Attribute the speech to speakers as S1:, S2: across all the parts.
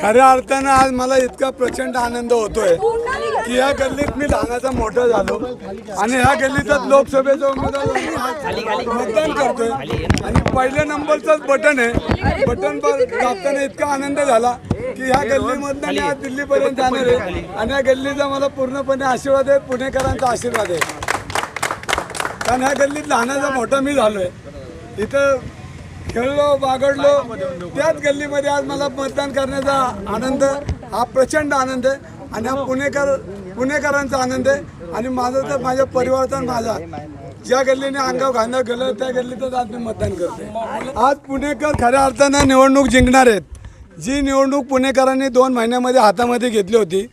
S1: खऱ्या अर्थानं आज मला इतका प्रचंड आनंद होतोय की या गल्लीत मी लहानाचा मोठा झालो आणि ह्या गल्लीतच लोकसभेचा उमेदवार मतदान करतोय. आणि पहिल्या नंबरचाच बटन आहे. बटन दाबताना इतका आनंद झाला की ह्या गल्लीमधनं मी आज दिल्लीपर्यंत जाणार आहे. आणि या गल्लीचा मला पूर्णपणे आशीर्वाद आहे. पुणेकरांचा आशीर्वाद आहे. कारण ह्या गल्लीत लहानाचा मोठा मी झालोय. इथं खेळलो बागडलो त्याच गल्लीमध्ये आज मला मतदान करण्याचा आनंद हा प्रचंड आनंद आहे आणि हा पुणेकर पुणेकरांचा आनंद आहे. आणि माझा तर माझ्या परिवाराचा माझा. ज्या गल्लीने अंगाव घालणं गेलं त्या गल्लीतच आज मी मतदान करतो आज पुणेकर खऱ्या अर्थानं निवडणूक जिंकणार आहेत. जी निवडणूक पुणेकरांनी दोन महिन्यामध्ये हातामध्ये घेतली होती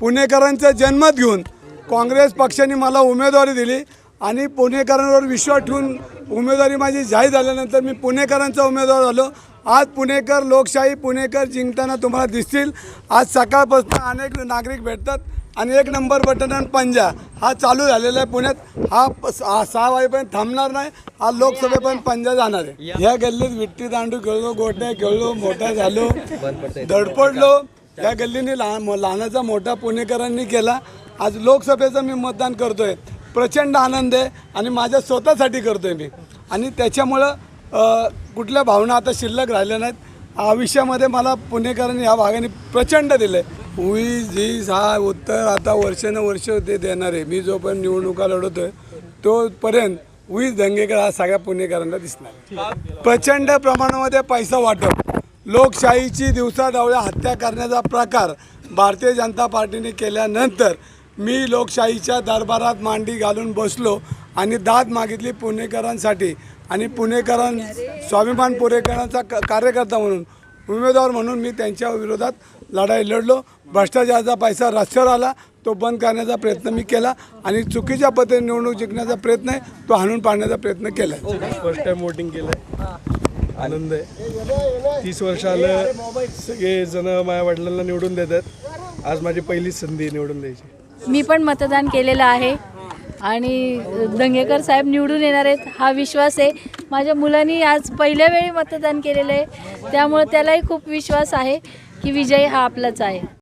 S1: पुणेकरांचा जन्मत घेऊन काँग्रेस पक्षाने मला उमेदवारी दिली. आणि पुणेकरांवर विश्वास ठेवून उमेदवारी माझी जाहीर झाल्यानंतर मी पुणेकरांचा उमेदवार झालो. आज पुणेकर लोकशाही पुणेकर जिंकताना तुम्हाला दिसतील. आज सकाळपासून अनेक नागरिक भेटतात आणि एक नंबर बटन आणि पंजा हा चालू झालेला आहे पुण्यात. हा प- सहा वाजेपर्यंत थांबणार नाही. हा लोकसभेपर्यंत पंजा जाणार आहे. या गल्लीत विट्टी दांडू खेळलो गोट्या खेळलो मोठा झालो धडपडलो. या गल्लीने लहान लहानाचा मोठा पुणेकरांनी केला. आज लोकसभेचं मी मतदान करतोय. प्रचंड आनंद आहे आणि माझ्या स्वतःसाठी करतो आहे मी. आणि त्याच्यामुळं कुठल्या भावना आता शिल्लक राहिल्या नाहीत. आयुष्यामध्ये मला पुणेकरांनी ह्या भागाने प्रचंड दिले वीस झीस हा उत्तर आता वर्षानुवर्ष ते देणार आहे. मी जोपर्यंत निवडणुका लढवतोय तोपर्यंत वीस दंगेकर हा सगळ्या पुणेकरांना दिसणार प्रचंड प्रमाणामध्ये पैसा वाटप. लोकशाहीची दिवसाढवळ्या हत्या करण्याचा प्रकार भारतीय जनता पार्टीने केल्यानंतर मी लोकशाहीच्या दरबारात मांडी घालून बसलो आणि दाद मागितली पुणेकरांसाठी. आणि पुणेकरां स्वाभिमान पुणेकरांचा क- कार्यकर्ता म्हणून उमेदवार म्हणून मी त्यांच्या विरोधात लढाई लढलो. भ्रष्टाचाराचा पैसा रस्त्यावर आला तो बंद करण्याचा प्रयत्न मी केला आणि चुकीच्या पद्धतीने निवडणूक जिंकण्याचा प्रयत्न आहे तो हाणून पाडण्याचा प्रयत्न केला.
S2: फर्स्ट टाइम वोटिंग केलं आनंद आहे. तीस वर्ष आलं सगळे माझ्या वडिलांना निवडून देतात. आज माझी पहिलीच संधी निवडून द्यायची.
S3: मी पण मतदान केलेलं आहे. आणि दंगेकर साहेब निवडून येणार आहेत हा विश्वास आहे. माझ्या मुलांनी आज पहिल्या वेळी मतदान केलेलं आहे. त्यामुळे त्यालाही खूप विश्वास आहे की विजय हा आपलाच आहे.